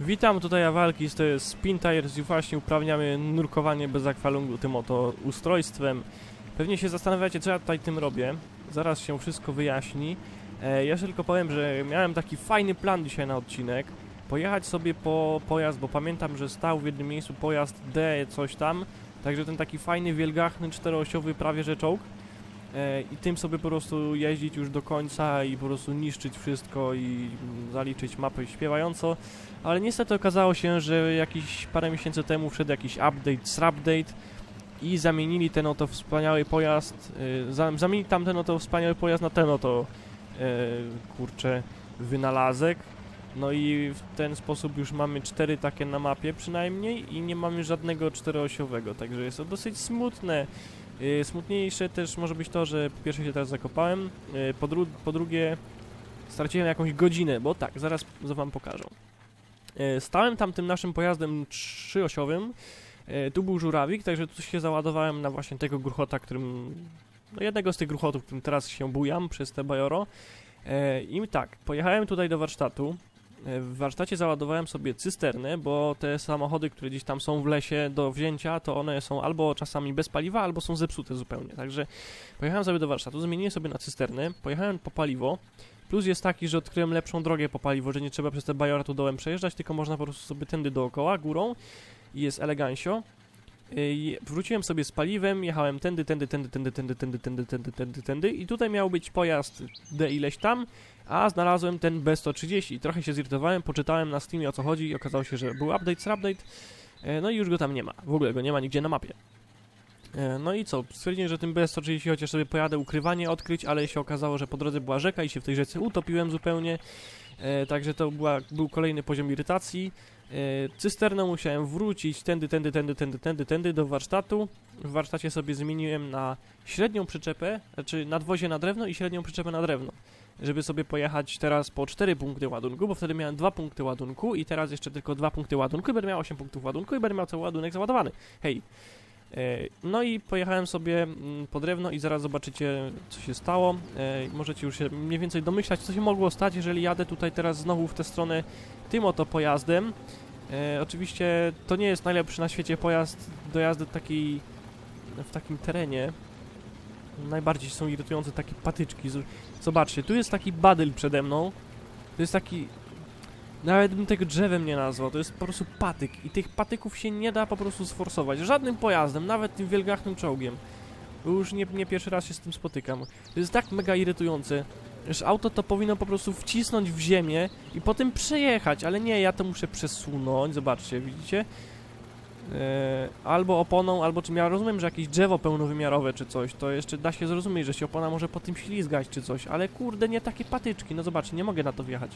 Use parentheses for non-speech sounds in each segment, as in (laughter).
Witam, tutaj Awalkis, to jest Spin Tires i właśnie uprawniamy nurkowanie bez akwalungu tym oto ustrojstwem. Pewnie się zastanawiacie, co ja tutaj tym robię. Zaraz się wszystko wyjaśni. E, ja tylko powiem, że miałem taki fajny plan dzisiaj na odcinek. Pojechać sobie po pojazd, bo pamiętam, że stał w jednym miejscu pojazd D coś tam. Także ten taki fajny, wielgachny, czteroosiowy prawie że czołg. E, I tym sobie po prostu jeździć już do końca i po prostu niszczyć wszystko i mm, zaliczyć mapę śpiewająco. Ale niestety okazało się, że jakiś parę miesięcy temu wszedł jakiś update, srupdate i zamienili ten oto wspaniały pojazd, za, zamienili tam ten oto wspaniały pojazd na ten oto, y, kurczę, wynalazek. No i w ten sposób już mamy cztery takie na mapie przynajmniej i nie mamy żadnego czteroosiowego, także jest to dosyć smutne. Y, smutniejsze też może być to, że po pierwsze się teraz zakopałem, y, po, dru po drugie straciłem jakąś godzinę, bo tak, zaraz wam pokażę. E, Stałem tam tym naszym pojazdem trzyosiowym. Tu był żurawik, także tu się załadowałem na właśnie tego gruchota, którym. No jednego z tych gruchotów, którym teraz się bujam przez te bajoro. I tak, pojechałem tutaj do warsztatu. E, W warsztacie załadowałem sobie cysternę, bo te samochody, które gdzieś tam są w lesie do wzięcia, to one są albo czasami bez paliwa, albo są zepsute zupełnie. Także pojechałem sobie do warsztatu, zmieniłem sobie na cysternę, pojechałem po paliwo. Plus jest taki, że odkryłem lepszą drogę po paliwo, że nie trzeba przez te bajora tu dołem przejeżdżać, tylko można po prostu sobie tędy dookoła, górą i jest elegancio. I wróciłem sobie z paliwem, jechałem tędy, tędy, tędy, tędy, tędy, tędy, tędy, tędy, tędy, tędy i tutaj miał być pojazd D ileś tam, a znalazłem ten B130 i trochę się zirytowałem, poczytałem na Steamie o co chodzi i okazało się, że był update, update, no i już go tam nie ma, w ogóle go nie ma nigdzie na mapie. E, No i co? Stwierdziłem, że tym BS-130 chociaż sobie pojadę ukrywanie odkryć, ale się okazało, że po drodze była rzeka i się w tej rzece utopiłem zupełnie. E, także to była, był kolejny poziom irytacji. E, cysterną musiałem wrócić tędy, tędy, tędy, tędy, tędy, tędy do warsztatu. W warsztacie sobie zmieniłem na średnią przyczepę, znaczy nadwozie na drewno i średnią przyczepę na drewno. Żeby sobie pojechać teraz po 4 punkty ładunku, bo wtedy miałem 2 punkty ładunku i teraz jeszcze tylko 2 punkty ładunku i będę miał 8 punktów ładunku i będę miał cały ładunek załadowany. Hej! E, No i pojechałem sobie mm, po drewno i zaraz zobaczycie, co się stało. E, Możecie już się mniej więcej domyślać, co się mogło stać, jeżeli jadę tutaj teraz znowu w tę stronę tym oto pojazdem. E, Oczywiście to nie jest najlepszy na świecie pojazd do jazdy takiej, w takim terenie. Najbardziej są irytujące takie patyczki. Zobaczcie, tu jest taki badyl przede mną. To jest taki... Nawet bym tego drzewem nie nazwał, to jest po prostu patyk i tych patyków się nie da po prostu sforsować. Żadnym pojazdem, nawet tym wielgachnym czołgiem. Już nie, nie pierwszy raz się z tym spotykam. To jest tak mega irytujące, że auto to powinno po prostu wcisnąć w ziemię i potem przejechać, ale nie, ja to muszę przesunąć, zobaczcie, widzicie? Eee, albo oponą, albo czym ja rozumiem, że jakieś drzewo pełnowymiarowe czy coś, to jeszcze da się zrozumieć, że się opona może po tym ślizgać czy coś, ale kurde, nie takie patyczki, no zobaczcie, nie mogę na to wjechać.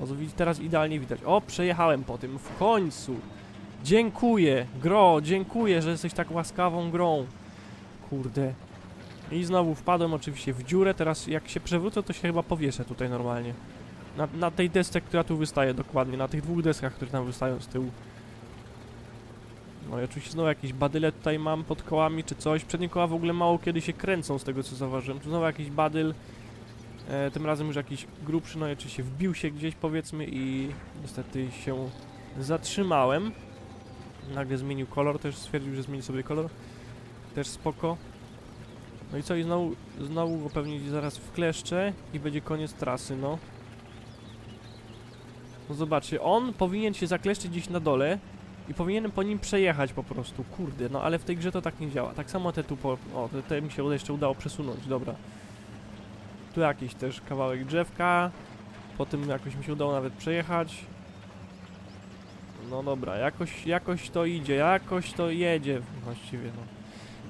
O, teraz idealnie widać. O, przejechałem po tym, w końcu. Dziękuję, gro, dziękuję, że jesteś tak łaskawą grą. Kurde. I znowu wpadłem oczywiście w dziurę, teraz jak się przewrócę, to się chyba powieszę tutaj normalnie. Na, na tej desce, która tu wystaje dokładnie, na tych dwóch deskach, które tam wystają z tyłu. No i oczywiście znowu jakieś badyle tutaj mam pod kołami czy coś. Przednie koła w ogóle mało kiedy się kręcą z tego co zauważyłem. Tu znowu jakiś badyl. E, tym razem już jakiś grubszy, no i oczywiście wbił się gdzieś powiedzmy i niestety się zatrzymałem. Nagle zmienił kolor, też stwierdził, że zmieni sobie kolor. Też spoko. No i co, i znowu, znowu go pewnie zaraz wkleszczę i będzie koniec trasy, no. No zobaczcie, on powinien się zakleszczyć gdzieś na dole i powinienem po nim przejechać po prostu, kurde, no ale w tej grze to tak nie działa. Tak samo te tu po... o, te, te mi się jeszcze udało przesunąć, dobra. Tu jakiś też kawałek drzewka. Po tym jakoś mi się udało nawet przejechać. No dobra, jakoś, jakoś to idzie, jakoś to jedzie właściwie, no.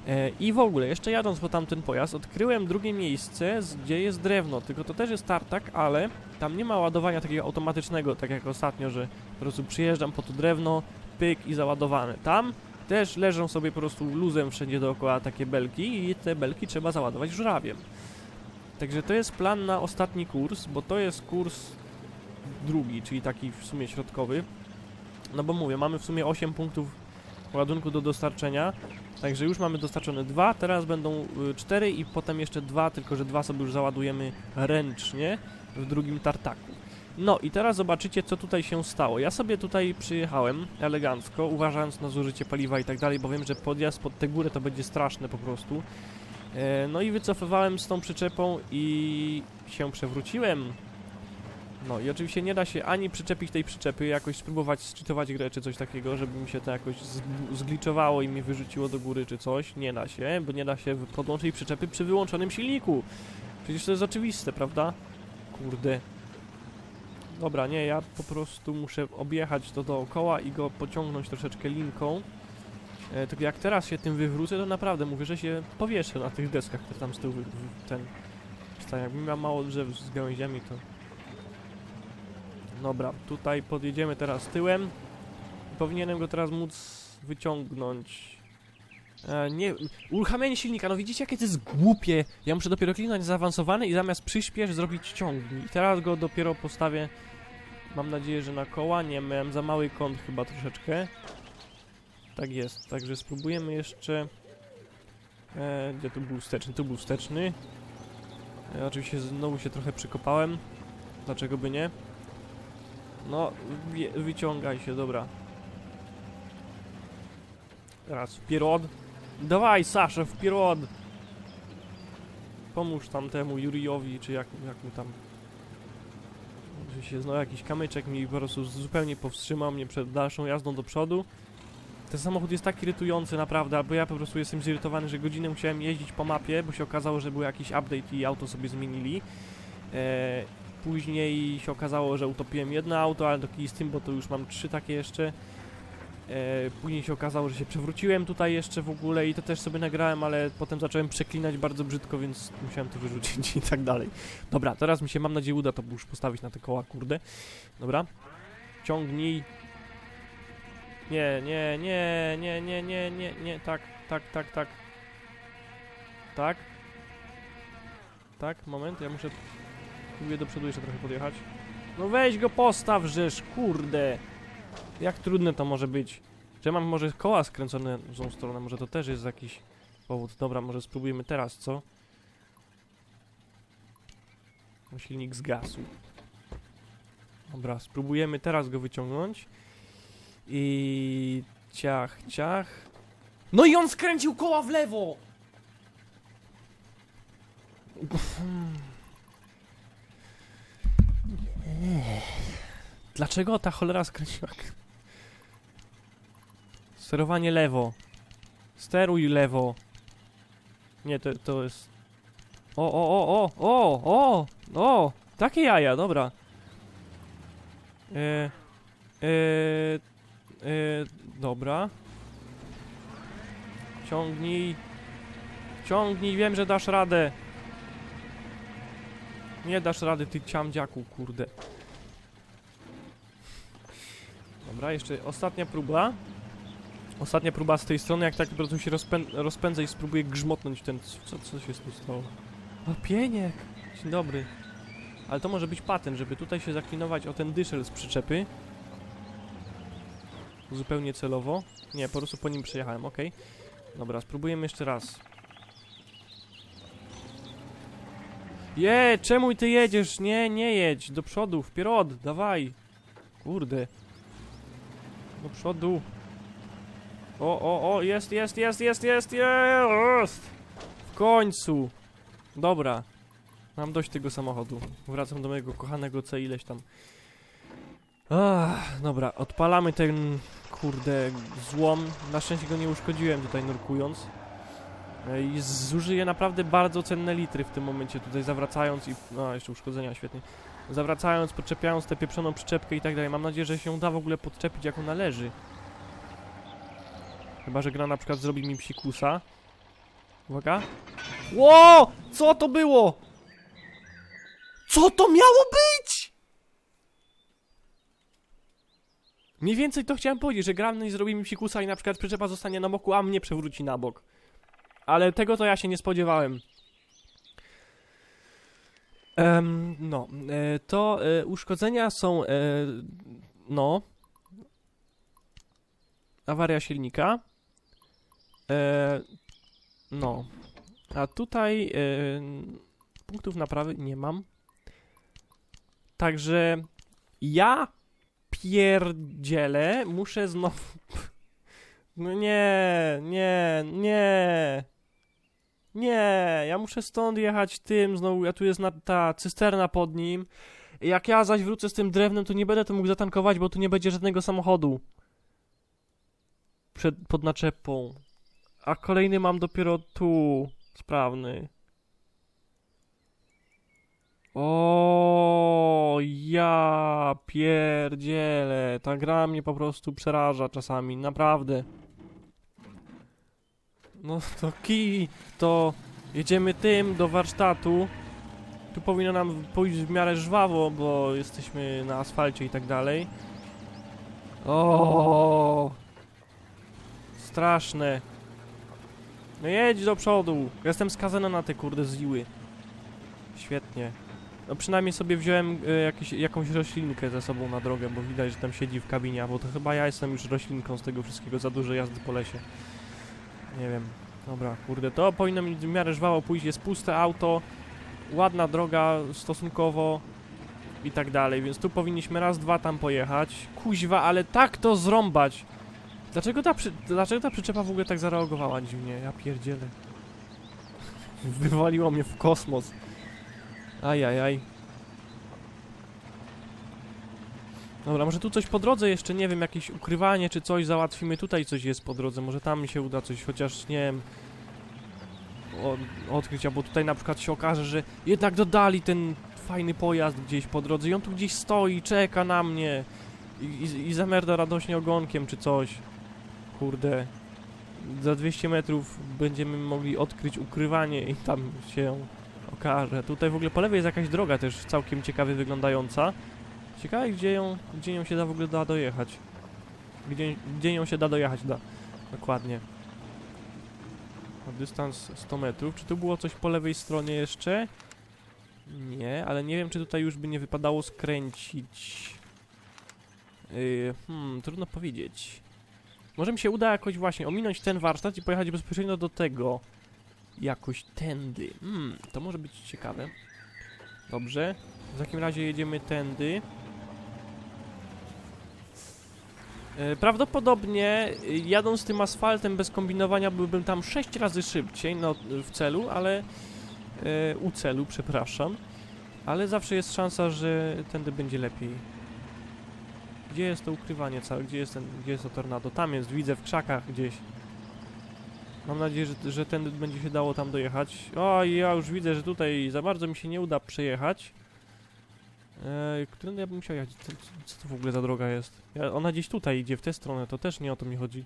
E, I w ogóle, jeszcze jadąc po tamten pojazd, odkryłem drugie miejsce, gdzie jest drewno, tylko to też jest tartak, ale tam nie ma ładowania takiego automatycznego, tak jak ostatnio, że po prostu przyjeżdżam po to drewno, pyk i załadowane. Tam też leżą sobie po prostu luzem wszędzie dookoła takie belki i te belki trzeba załadować żurawiem. Także to jest plan na ostatni kurs, bo to jest kurs drugi, czyli taki w sumie środkowy. No bo mówię, mamy w sumie 8 punktów ładunku do dostarczenia, także już mamy dostarczone dwa, teraz będą 4 i potem jeszcze dwa, tylko że dwa sobie już załadujemy ręcznie w drugim tartaku. No i teraz zobaczycie, co tutaj się stało. Ja sobie tutaj przyjechałem elegancko, uważając na zużycie paliwa i tak dalej, bo wiem, że podjazd pod tę górę to będzie straszne po prostu. E, no i wycofywałem z tą przyczepą i się przewróciłem. No i oczywiście nie da się ani przyczepić tej przyczepy, jakoś spróbować zczytować grę czy coś takiego, żeby mi się to jakoś zg- zgliczowało i mi wyrzuciło do góry czy coś. Nie da się, bo nie da się podłączyć przyczepy przy wyłączonym silniku. Przecież to jest oczywiste, prawda? Kurde. Dobra, nie, ja po prostu muszę objechać to dookoła i go pociągnąć troszeczkę linką. E, tylko jak teraz się tym wywrócę, to naprawdę mówię, że się powieszę na tych deskach, które tam z tyłu ten... Czy tak, jakbym miał mało drzew z gałęziami, to... Dobra, tutaj podjedziemy teraz tyłem. Powinienem go teraz móc wyciągnąć. E, nie, uruchamianie silnika, no widzicie jakie to jest głupie. Ja muszę dopiero kliknąć zaawansowany i zamiast przyspiesz zrobić ciągnij. Teraz go dopiero postawię, mam nadzieję, że na koła. Nie, miałem za mały kąt chyba troszeczkę. Tak jest, także spróbujemy jeszcze... E, gdzie tu był wsteczny? Tu był wsteczny. E, oczywiście znowu się trochę przykopałem. Dlaczego by nie? No, wyciągaj się, dobra. Teraz wpierod. Dawaj, Sasza, wpierod! Pomóż tam temu Jurijowi, czy jak, jak mu tam... Że się znowu jakiś kamyczek mi po prostu zupełnie powstrzymał mnie przed dalszą jazdą do przodu. Ten samochód jest tak irytujący naprawdę, bo ja po prostu jestem zirytowany, że godzinę musiałem jeździć po mapie, bo się okazało, że był jakiś update i auto sobie zmienili. E, później się okazało, że utopiłem jedno auto, ale to kij z tym, bo to już mam trzy takie jeszcze. E, później się okazało, że się przewróciłem tutaj jeszcze w ogóle i to też sobie nagrałem, ale potem zacząłem przeklinać bardzo brzydko, więc musiałem to wyrzucić (laughs) i tak dalej. Dobra, teraz mi się mam nadzieję uda to już postawić na te koła, kurde. Dobra. Ciągnij. Nie, nie, nie, nie, nie, nie, nie, nie, tak, tak, tak, tak. Tak. Tak, moment, ja muszę... Próbuję do przodu jeszcze trochę podjechać. No weź go postaw, żeż, kurde. Jak trudne to może być? Że mam może koła skręcone w złą stronę, może to też jest jakiś powód. Dobra, może spróbujemy teraz, co? No, silnik zgasł. Dobra, spróbujemy teraz go wyciągnąć. I ciach, ciach. No i on skręcił koła w lewo! Dlaczego ta cholera skręciła? Sterowanie lewo. Steruj lewo. Nie, to, to jest... O, o, o, o, o, o, o, takie jaja, dobra. E, e, e, dobra. Ciągnij. Ciągnij, wiem, że dasz radę. Nie dasz rady, ty ciamdziaku, kurde. Dobra, jeszcze ostatnia próba. Ostatnia próba z tej strony, jak tak po prostu się rozpę rozpędzę i spróbuję grzmotnąć ten... Co, co się z tym stało? O, pieniek! Dzień dobry. Ale to może być patent, żeby tutaj się zaklinować o ten dyszel z przyczepy. Zupełnie celowo. Nie, po prostu po nim przejechałem, ok. Dobra, spróbujemy jeszcze raz. Je, czemu ty jedziesz? Nie, nie jedź. Do przodu, wpierod, dawaj. Kurde. Do przodu. O, o, o, jest, jest, jest, jest, jest, jest! W końcu! Dobra. Mam dość tego samochodu. Wracam do mojego kochanego C ileś tam. Ach, dobra, odpalamy ten, kurde, złom. Na szczęście go nie uszkodziłem tutaj nurkując. E, I zużyję naprawdę bardzo cenne litry w tym momencie tutaj zawracając i... No, jeszcze uszkodzenia, świetnie. Zawracając, podczepiając tę pieprzoną przyczepkę i tak dalej. Mam nadzieję, że się uda w ogóle podczepić jako należy. Chyba, że gra na przykład zrobi mi psikusa. Uwaga. Ło! Co to było? Co to miało być? Mniej więcej to chciałem powiedzieć, że gra zrobi mi psikusa i na przykład przyczepa zostanie na boku, a mnie przewróci na bok. Ale tego to ja się nie spodziewałem. No, e, to e, uszkodzenia są, e, no, awaria silnika, no, a tutaj punktów naprawy nie mam, także Ja pierdzielę, muszę znowu... (laughs) No nie, nie, nie. Nie, ja muszę stąd jechać tym znowu, ja tu jest ta cysterna pod nim. Jak ja zaś wrócę z tym drewnem, to nie będę to mógł zatankować, bo tu nie będzie żadnego samochodu. Przed, pod naczepą. A kolejny mam dopiero tu. Sprawny. O, ja pierdzielę. Ta gra mnie po prostu przeraża czasami, naprawdę. No to kij, to jedziemy tym do warsztatu. Tu powinno nam pójść w miarę żwawo, bo jesteśmy na asfalcie i tak dalej. O, straszne. No jedź do przodu. Jestem skazany na te kurde ziły. Świetnie. No przynajmniej sobie wziąłem jakiś, jakąś roślinkę ze sobą na drogę, bo widać, że tam siedzi w kabinie, bo to chyba ja jestem już roślinką z tego wszystkiego, za dużo jazdy po lesie. Nie wiem. Dobra, kurde, to powinno mi w miarę żwało pójść, jest puste auto, ładna droga stosunkowo i tak dalej, więc tu powinniśmy raz, dwa tam pojechać. Kuźwa, ale tak to zrąbać! Dlaczego ta, przy, dlaczego ta przyczepa w ogóle tak zareagowała dziwnie? Ja pierdzielę. (laughs) Wywaliło mnie w kosmos. Ajajaj. Dobra, może tu coś po drodze jeszcze, nie wiem, jakieś ukrywanie czy coś załatwimy. Tutaj coś jest po drodze, może tam mi się uda coś, chociaż nie wiem, odkryć, albo tutaj na przykład się okaże, że jednak dodali ten fajny pojazd gdzieś po drodze i on tu gdzieś stoi, czeka na mnie i, i, i zamerda radośnie ogonkiem czy coś. Kurde. Za 200 metrów będziemy mogli odkryć ukrywanie i tam się okaże. Tutaj w ogóle po lewej jest jakaś droga też całkiem ciekawie wyglądająca. Ciekawe gdzie ją, gdzie ją się da w ogóle da dojechać. Gdzie, gdzie ją się da dojechać, da. Dokładnie. Dystans 100 metrów. Czy tu było coś po lewej stronie jeszcze? Nie, ale nie wiem czy tutaj już by nie wypadało skręcić. Yy, hmm, trudno powiedzieć. Może mi się uda jakoś właśnie ominąć ten warsztat i pojechać bezpośrednio do tego. Jakoś tędy. Hmm, to może być ciekawe. Dobrze. W takim razie jedziemy tędy. E, Prawdopodobnie y, jadąc tym asfaltem bez kombinowania byłbym tam 6 razy szybciej no, w celu, ale e, u celu, przepraszam. Ale zawsze jest szansa, że tędy będzie lepiej. Gdzie jest to ukrywanie całe? Gdzie jest, ten, gdzie jest to tornado? Tam jest, widzę w krzakach gdzieś. Mam nadzieję, że, że tędy będzie się dało tam dojechać. O, ja już widzę, że tutaj za bardzo mi się nie uda przejechać. Eee, którędy ja bym musiał jechać? Co, co to w ogóle za droga jest? Ja, ona gdzieś tutaj idzie, w tę stronę, to też nie o to mi chodzi.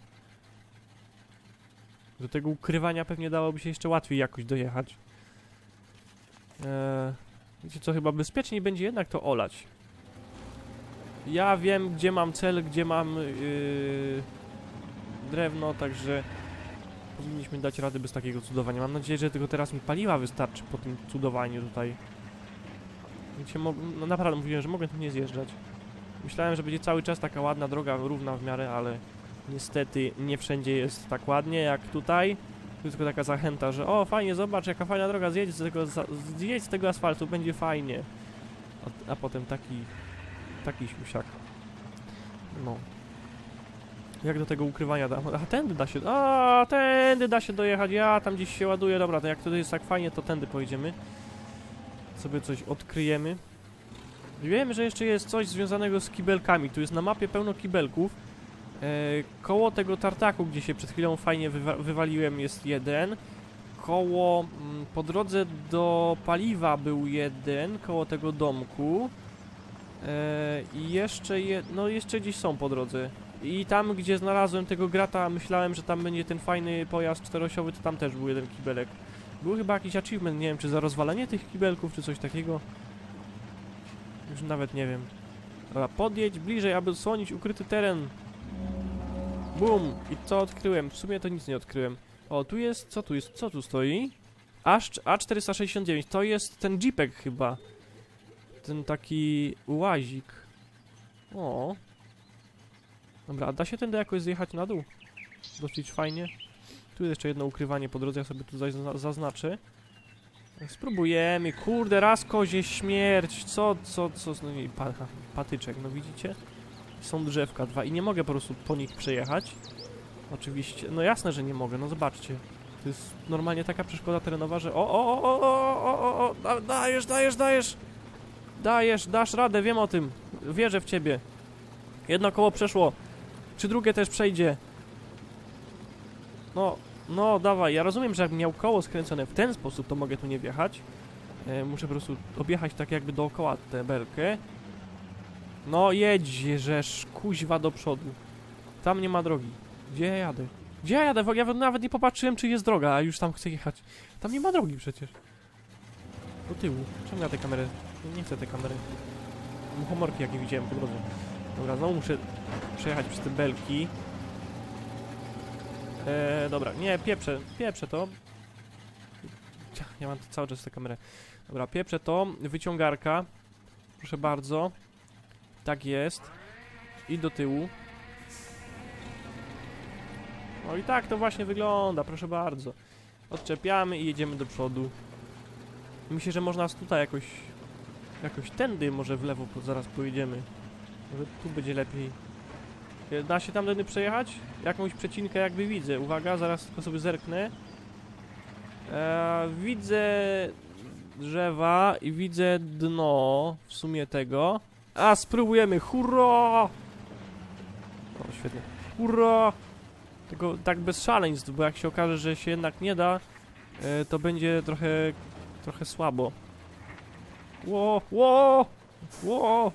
Do tego ukrywania pewnie dałoby się jeszcze łatwiej jakoś dojechać. Eee, wiecie co, chyba bezpieczniej będzie jednak to olać. Ja wiem, gdzie mam cel, gdzie mam yy, drewno, także powinniśmy dać radę bez takiego cudowania. Mam nadzieję, że tylko teraz mi paliwa wystarczy po tym cudowaniu tutaj. No naprawdę mówiłem, że mogę tu nie zjeżdżać. Myślałem, że będzie cały czas taka ładna droga, równa w miarę, ale niestety nie wszędzie jest tak ładnie jak tutaj. Tu jest tylko taka zachęta, że o fajnie, zobacz jaka fajna droga, zjedź z tego, zjedź z tego asfaltu, będzie fajnie. A, a potem taki, taki siusiak. No. Jak do tego ukrywania da? A tędy da się. A tędy da się dojechać. Ja tam gdzieś się ładuję. Dobra, to jak to jest tak fajnie, to tędy pojedziemy. Sobie coś odkryjemy. Wiem, że jeszcze jest coś związanego z kibelkami. Tu jest na mapie pełno kibelków. E, koło tego tartaku, gdzie się przed chwilą fajnie wywa wywaliłem, jest jeden. Koło, mm, po drodze do paliwa był jeden, koło tego domku. E, I jeszcze, je, no jeszcze gdzieś są po drodze. I tam, gdzie znalazłem tego grata, myślałem, że tam będzie ten fajny pojazd czteroosiowy, to tam też był jeden kibelek. Był chyba jakiś achievement, nie wiem, czy za rozwalenie tych kibelków, czy coś takiego. Już nawet nie wiem. Dobra, podjedź bliżej, aby odsłonić ukryty teren. Bum! I co odkryłem? W sumie to nic nie odkryłem. O, tu jest, co tu jest, co tu stoi? Aż A469, to jest ten jeepek chyba. Ten taki łazik. O. Dobra, da się tędy jakoś zjechać na dół? Dosyć fajnie. Tu jest jeszcze jedno ukrywanie po drodze, ja sobie tu zaznaczę. Spróbujemy, kurde, raz kozie śmierć, co, co, co, no i pa, patyczek, no widzicie? Są drzewka dwa i nie mogę po prostu po nich przejechać. Oczywiście, no jasne, że nie mogę, no zobaczcie. To jest normalnie taka przeszkoda terenowa, że o, o, o, o, o, o, o, da, dajesz, dajesz, dajesz! Dajesz, dasz radę, wiem o tym, wierzę w ciebie. Jedno koło przeszło, czy drugie też przejdzie? No, no dawaj, ja rozumiem, że jakbym miał koło skręcone w ten sposób, to mogę tu nie wjechać. E, muszę po prostu objechać tak jakby dookoła tę belkę. No jedź, żeż kuźwa do przodu. Tam nie ma drogi. Gdzie ja jadę? Gdzie ja jadę? Ja nawet nie popatrzyłem, czy jest droga, a już tam chcę jechać. Tam nie ma drogi przecież. Do tyłu. Czemu ja tę kamerę? Nie chcę tej kamery. Muchomorki jakie widziałem po drodze. Dobra, znowu muszę przejechać przez te belki. Eee, dobra, nie, pieprzę, pieprzę to. Ja mam cały czas tę kamerę. Dobra, pieprzę to, wyciągarka. Proszę bardzo. Tak jest. I do tyłu. No i tak to właśnie wygląda, proszę bardzo. Odczepiamy i jedziemy do przodu. Myślę, że można tutaj jakoś... Jakoś tędy może w lewo zaraz pojedziemy. Może tu będzie lepiej. E, Da się tam tędy przejechać? Jakąś przecinkę jakby widzę. Uwaga, zaraz tylko sobie zerknę. E, widzę drzewa i widzę dno w sumie tego. A, spróbujemy. Hurra! O, świetnie. Hurra! Tylko tak bez szaleństw, bo jak się okaże, że się jednak nie da, e, to będzie trochę, trochę słabo. Ło, ło, ło!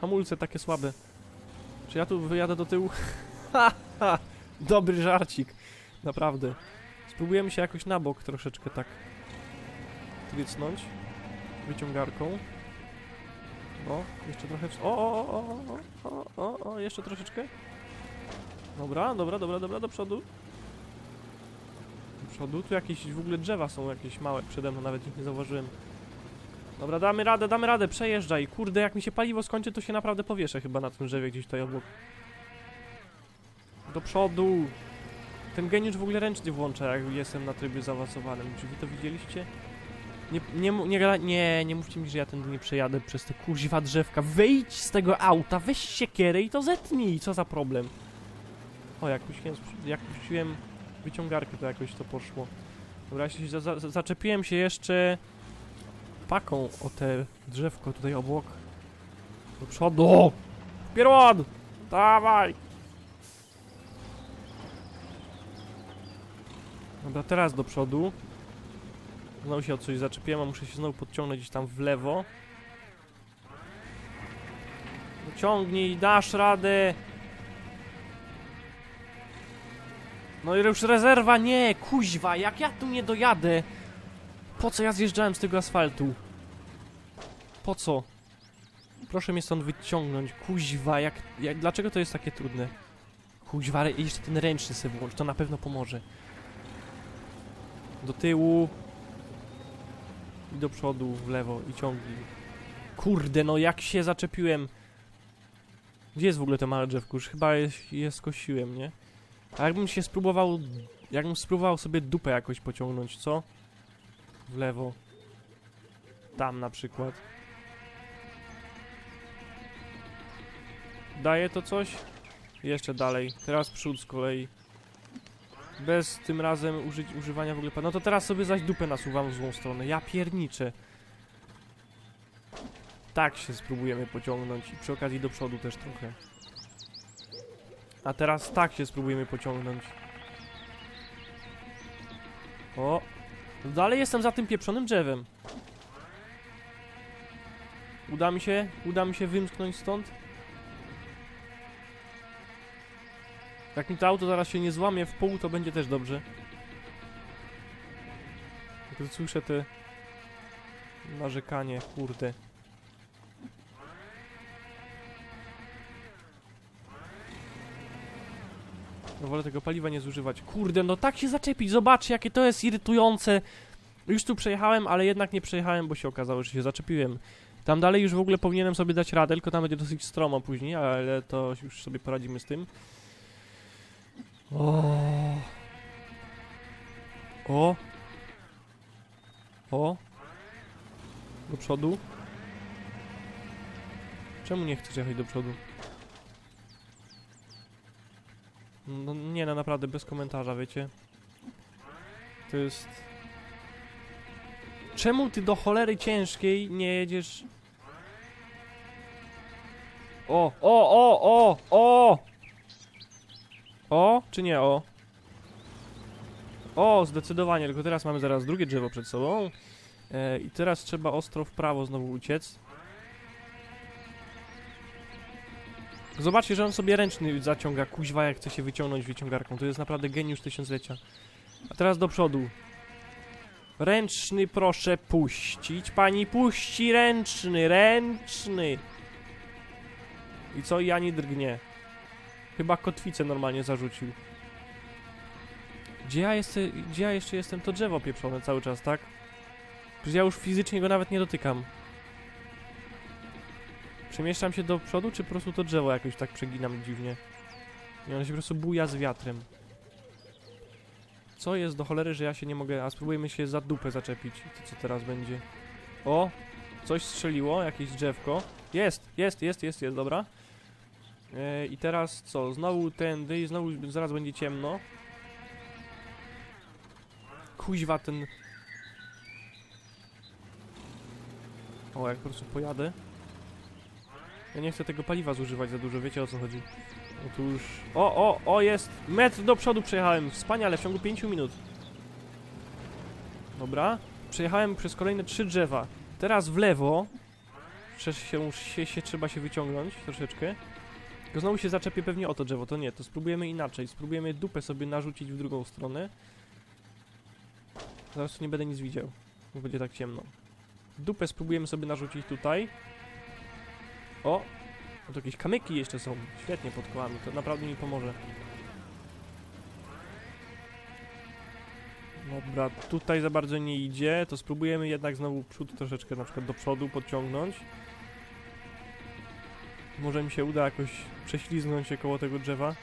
Hamulce takie słabe. Czy ja tu wyjadę do tyłu? Dobry żarcik. Naprawdę. Spróbujemy się jakoś na bok troszeczkę tak trycnąć. Wyciągarką. O, jeszcze trochę... W... O, o, o, o, o, o, o, jeszcze troszeczkę. Dobra, dobra, dobra, dobra, do przodu. Do przodu. Tu jakieś w ogóle drzewa są jakieś małe przede mną, nawet ich nie zauważyłem. Dobra, damy radę, damy radę, przejeżdżaj. Kurde, jak mi się paliwo skończy, to się naprawdę powieszę chyba na tym drzewie gdzieś tutaj obok. Do przodu. Ten geniusz w ogóle ręcznie włącza, jak jestem na trybie zaawansowanym. Czy wy to widzieliście? Nie, nie, nie, nie, nie mówcie mi, że ja tędy nie przejadę przez te kuźwa drzewka. Wyjdź z tego auta, weź siekierę i to zetnij. Co za problem? O, jak puściłem, jak puściłem wyciągarkę, to jakoś to poszło. Dobra, jeśli za, za, zaczepiłem się jeszcze paką o te drzewko tutaj obok. Do przodu! Pierłon! Dawaj! Dobra, teraz do przodu. Znowu się o coś zaczepiłem, a muszę się znowu podciągnąć gdzieś tam w lewo. Ciągnij, dasz radę! No i już rezerwa, nie, kuźwa, jak ja tu nie dojadę? Po co ja zjeżdżałem z tego asfaltu? Po co? Proszę mnie stąd wyciągnąć, kuźwa, jak, jak dlaczego to jest takie trudne? Kuźwa, jeszcze ten ręczny sobie włącz, to na pewno pomoże. Do tyłu. I do przodu, w lewo i ciągnij. Kurde, no jak się zaczepiłem. Gdzie jest w ogóle to małe drzewko? Już chyba je, je skosiłem, nie? A jakbym się spróbował... Jakbym spróbował sobie dupę jakoś pociągnąć, co? W lewo. Tam na przykład. Daje to coś? Jeszcze dalej. Teraz przód z kolei. Bez tym razem użyć, używania w ogóle... No to teraz sobie zaś dupę nasuwam w złą stronę. Ja pierniczę. Tak się spróbujemy pociągnąć i przy okazji do przodu też trochę. A teraz tak się spróbujemy pociągnąć. O! Dalej jestem za tym pieprzonym drzewem. Uda mi się? Uda mi się wymknąć stąd? Jak mi to auto zaraz się nie złamie w pół, to będzie też dobrze. Jak słyszę te narzekanie, kurde. No wolę tego paliwa nie zużywać. Kurde, no tak się zaczepić, zobaczcie jakie to jest irytujące. Już tu przejechałem, ale jednak nie przejechałem, bo się okazało, że się zaczepiłem. Tam dalej już w ogóle powinienem sobie dać radę, tylko tam będzie dosyć stromo później, ale to już sobie poradzimy z tym. O. O. O. Do przodu. Czemu nie chcesz jechać do przodu? No nie, no naprawdę, bez komentarza, wiecie? To jest... Czemu ty do cholery ciężkiej nie jedziesz... O, o, o, o, o! O, czy nie o? O, zdecydowanie, tylko teraz mamy zaraz drugie drzewo przed sobą. E, I teraz trzeba ostro w prawo znowu uciec. Zobaczcie, że on sobie ręczny zaciąga, kuźwa, jak chce się wyciągnąć wyciągarką. To jest naprawdę geniusz tysiąclecia. A teraz do przodu. Ręczny proszę puścić. Pani puści ręczny, ręczny. I co? Ja nie drgnie. Chyba kotwicę normalnie zarzucił. Gdzie ja, jestem, gdzie ja jeszcze jestem? To drzewo pieprzone cały czas, tak? Przecież ja już fizycznie go nawet nie dotykam. Przemieszczam się do przodu, czy po prostu to drzewo jakoś tak przeginam dziwnie? I ono się po prostu buja z wiatrem. Co jest do cholery, że ja się nie mogę... A spróbujemy się za dupę zaczepić. To co teraz będzie? O! Coś strzeliło, jakieś drzewko. Jest, jest, jest, jest, jest, dobra. E, I teraz co? Znowu tędy i znowu zaraz będzie ciemno. Kuźwa ten... O, jak po prostu pojadę. Ja nie chcę tego paliwa zużywać za dużo, wiecie o co chodzi. Otóż... O, o, o, jest! Metr do przodu przejechałem, wspaniale, w ciągu 5 minut. Dobra. Przejechałem przez kolejne trzy drzewa. Teraz w lewo. Przecież się, się, się trzeba się wyciągnąć troszeczkę. Tylko znowu się zaczepię pewnie o to drzewo, to nie, to spróbujemy inaczej. Spróbujemy dupę sobie narzucić w drugą stronę. Zaraz tu nie będę nic widział, bo będzie tak ciemno. Dupę spróbujemy sobie narzucić tutaj. O! To jakieś kamyki jeszcze są. Świetnie pod kołami, to naprawdę mi pomoże. Dobra, tutaj za bardzo nie idzie, to spróbujemy jednak znowu przód troszeczkę na przykład do przodu podciągnąć. Może mi się uda jakoś prześlizgnąć się koło tego drzewa.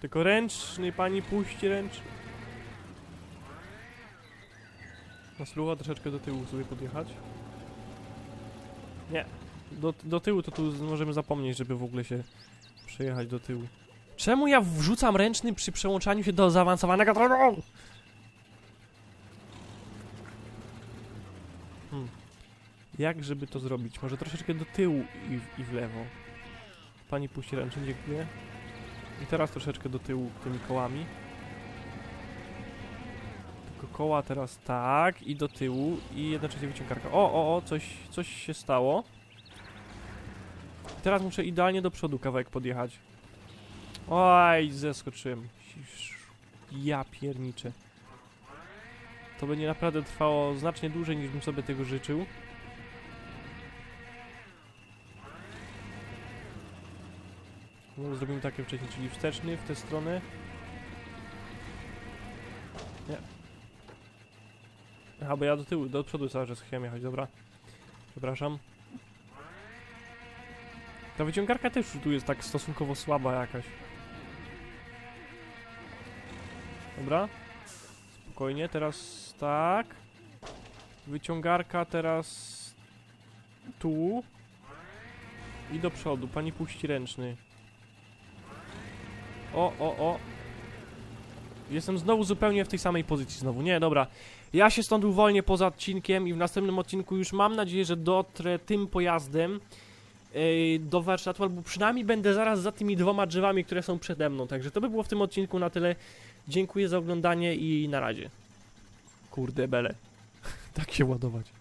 Tylko ręczny, pani puści ręczny. No spróbuję troszeczkę do tyłu sobie podjechać. Nie. Do, do tyłu to tu możemy zapomnieć, żeby w ogóle się przejechać do tyłu. Czemu ja wrzucam ręczny przy przełączaniu się do zaawansowanego trybu? Hmm. Jak żeby to zrobić? Może troszeczkę do tyłu i, w- i w lewo. Pani puści ręczny, dziękuję. I teraz troszeczkę do tyłu tymi kołami. Tylko koła teraz tak i do tyłu i jednocześnie wyciągarka. O, o, o, coś, coś się stało. Teraz muszę idealnie do przodu kawałek podjechać. Oj, zeskoczyłem. Ja pierniczę. To będzie naprawdę trwało znacznie dłużej niż bym sobie tego życzył. No, zrobimy takie wcześniej, czyli wsteczny w tę stronę. Nie. Aha, bo ja do tyłu, do przodu cały czas chciałem jechać, dobra. Przepraszam. Ta wyciągarka też tu jest tak stosunkowo słaba jakaś. Dobra. Spokojnie, teraz tak. Wyciągarka teraz tu. I do przodu. Pani puści ręczny. O, o, o. Jestem znowu zupełnie w tej samej pozycji znowu. Nie, dobra. Ja się stąd uwolnię poza odcinkiem i w następnym odcinku już mam nadzieję, że dotrę tym pojazdem do warsztatu, albo przynajmniej będę zaraz za tymi dwoma drzewami, które są przede mną. Także to by było w tym odcinku na tyle. Dziękuję za oglądanie i na razie. Kurde bele. (laughs) tak się ładować.